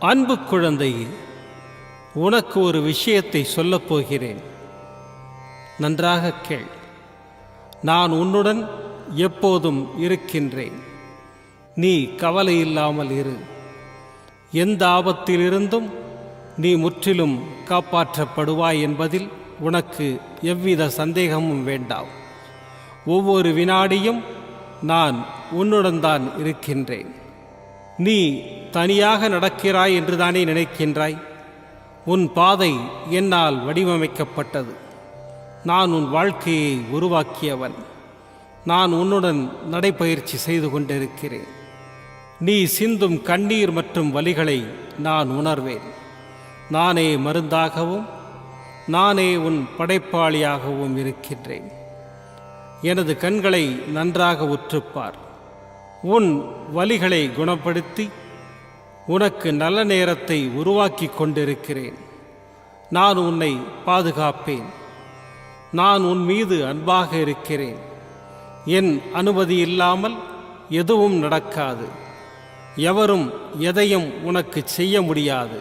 அன்பு குழந்தையே உனக்கு ஒரு விஷயத்தை சொல்லப் போகிறேன். நன்றாக கேள். நான் உன்னுடன் எப்போதும் இருக்கின்றேன். நீ கவலை இல்லாமல் இரு. எந்த ஆபத்திலிருந்தும் நீ முற்றிலும் காப்பாற்றப்படுவாய் என்பதில் உனக்கு எவ்வித சந்தேகமும் வேண்டாம். ஒவ்வொரு வினாடியும் நான் உன்னுடன் தான் இருக்கின்றேன். நீ தனியாக நடக்கிறாய் என்றுதானே நினைக்கின்றாய்? உன் பாதை என்னால் வடிவமைக்கப்பட்டது. நான் உன் வாழ்க்கையை உருவாக்கியவன். நான் உன்னுடன் நடைப்பயிற்சி செய்து கொண்டிருக்கிறேன். நீ சிந்தும் கண்ணீர் மற்றும் வலிகளை நான் உணர்வேன். நானே மருந்தாகவும் நானே உன் படைப்பாளியாகவும் இருக்கின்றேன். எனது கண்களை நன்றாக உற்றுப்பார். உன் வலிகளை குணப்படுத்தி உனக்கு நல்ல நேரத்தை உருவாக்கி கொண்டிருக்கிறேன். நான் உன்னை பாதுகாப்பேன். நான் உன் மீது அன்பாக இருக்கிறேன். என் அனுமதி இல்லாமல் எதுவும் நடக்காது. எவரும் எதையும் உனக்கு செய்ய முடியாது.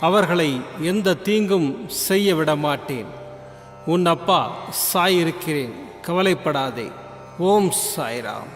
அவர்களை எந்த தீங்கும் செய்ய விட மாட்டேன் உன் அப்பா சாய் இருக்கிறேன் கவலைப்படாதே. ஓம் சாய்ராம்.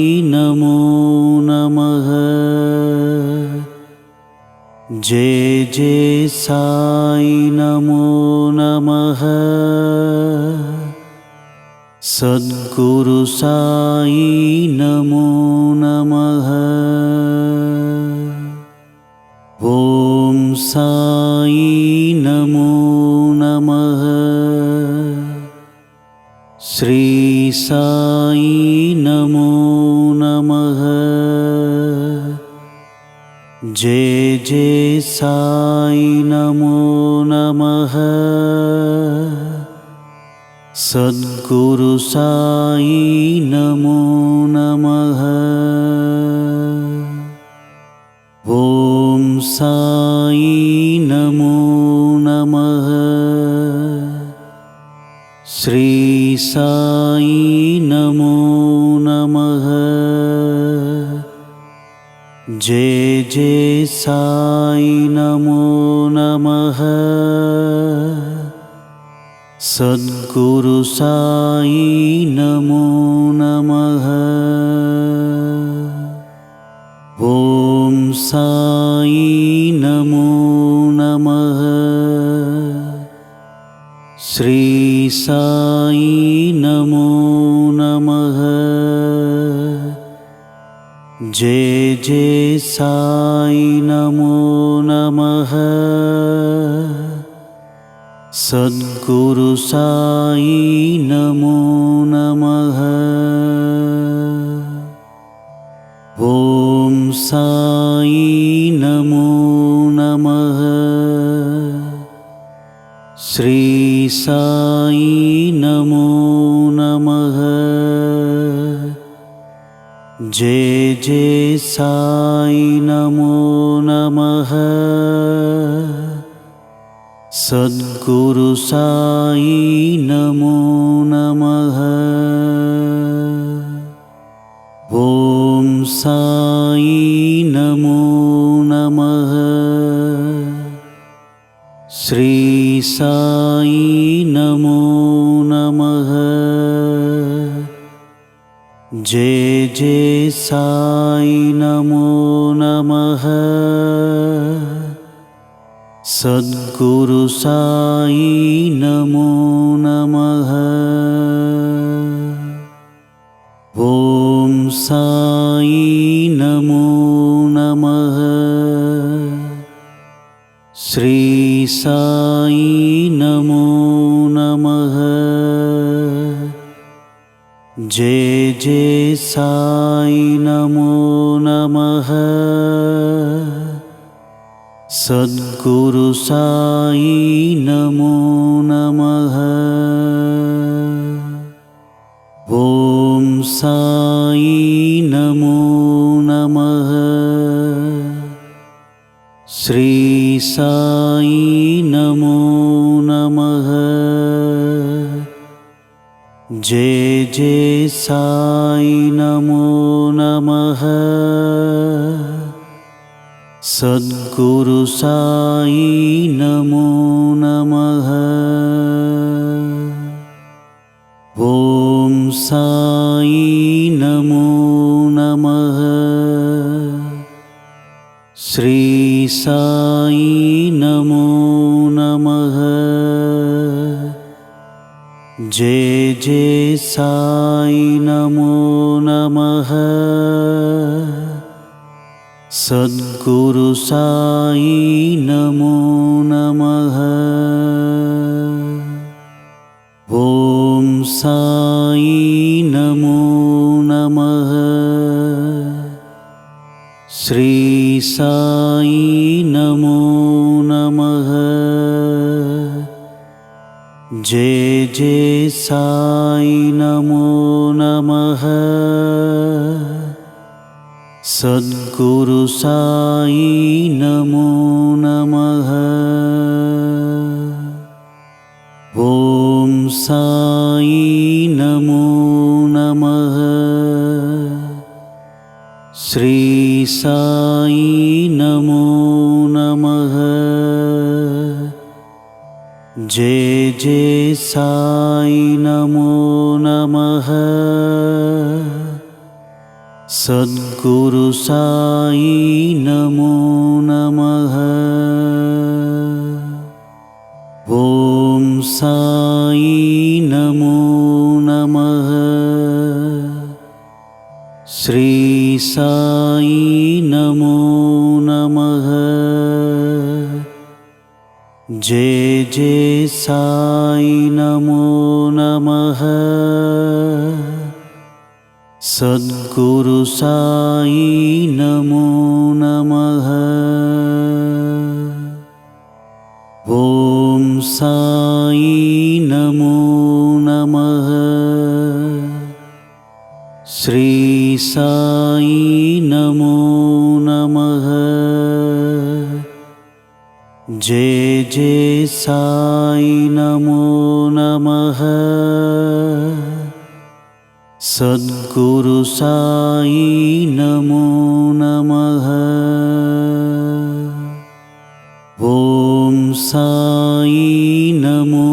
जय नमो नमः। सद्गुरु साई नमो नमः। ॐ साई नमो नमः। श्री साई नमो नमः। जय जय साई नमो नमः। सद्गुरु साई नमो नमः। ॐ साई नमो नमः। श्री साई नमो जय साई नमो नमः। सद्गुरु साई नमो नमः। ॐ साई नमो नमः। श्री साई नमो जय साई नमो नमः। सद्गुरु साई नमो नमः। ॐ साई नमो नमः। श्री साई नमो नमः साई नमो नमः। सद्गुरु साई नमो नमः साई नमो नमः। सद्गुरु साई नमो नमः जय जय साई नमो नमः। सद्गुरु साई नमो नमः। ॐ साई नमो नमः। श्री साई जय जय साई नमो नमः। सद्गुरु साई नमो नमः। ॐ साई नमो नमः। श्री साई जय जय साई नमो नमः। सद्गुरु साई नमो नमः। ॐ साई नमो नमः। श्री साई जय जे साई नमो नमः। सद्गुरु साई नमो नमः। ॐ साई नमो नमः। श्री साई जय जय साई नमो नमः। सद्गुरु साई नमो नमः। ॐ साई नमो नमः। श्री साई जय जय साई नमो नमः। सद्गुरु साई नमो नमः। ॐ साई नमो नमः। श्री साई जय जय साई नमो नमः। सद्गुरु साई नमो नमः। ॐ साई नमो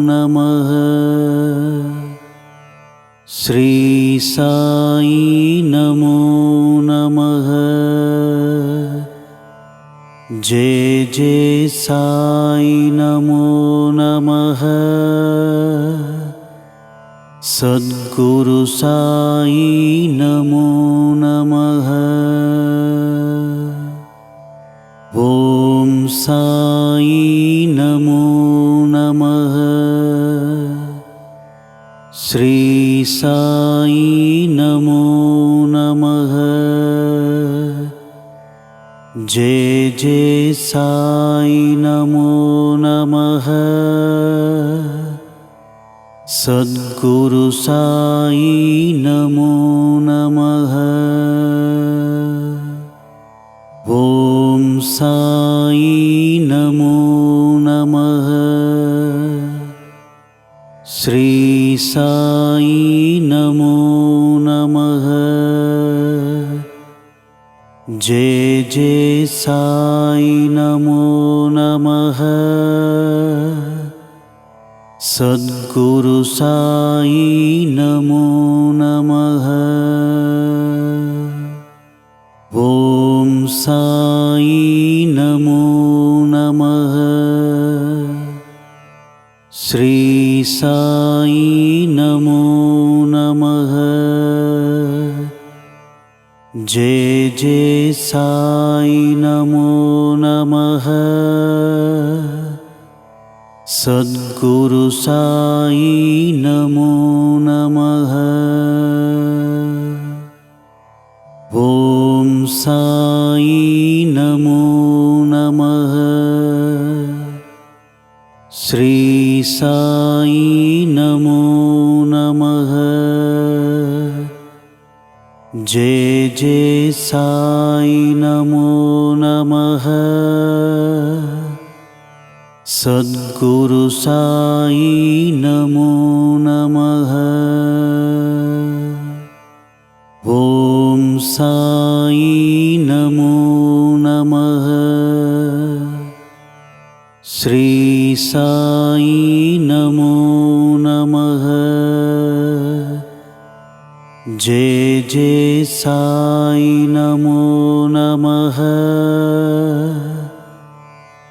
नमः। श्री साई नमो जय साई नमो नमः। सद्गुरु साई नमो नमः। ॐ साई नमो नमः। श्री साई नमो जय साई नमो नमः। सद्गुरु साई नमो नमः। ॐ साई नमो नमः। श्री साई नमो नमः साई नमो नमः। सद्गुरु साई नमो साई नमो नमः। सद्गुरु साई नमो साई नमो नमः। सद्गुरु साई नमो नमः जय जय साई नमो नमः।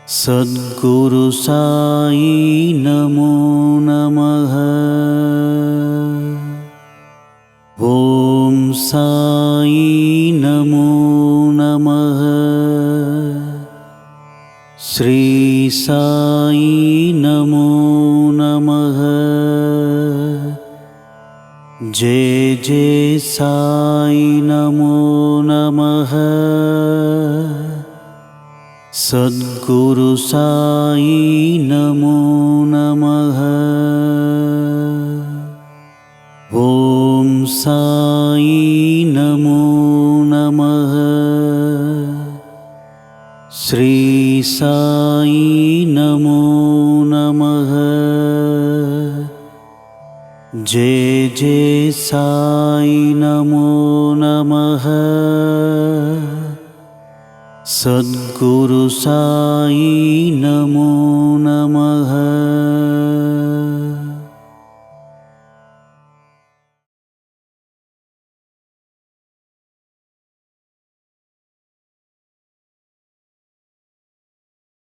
सद्गुरु साई नमो नमः। ॐ साई नमो नमः। श्री साई जय जय साई नमो नमः। सद्गुरु साई नमो नमः। ॐ साई नमो नमः। श्री साई नमो नमः। जय जय साई नमो नमः। सद्गुरु साई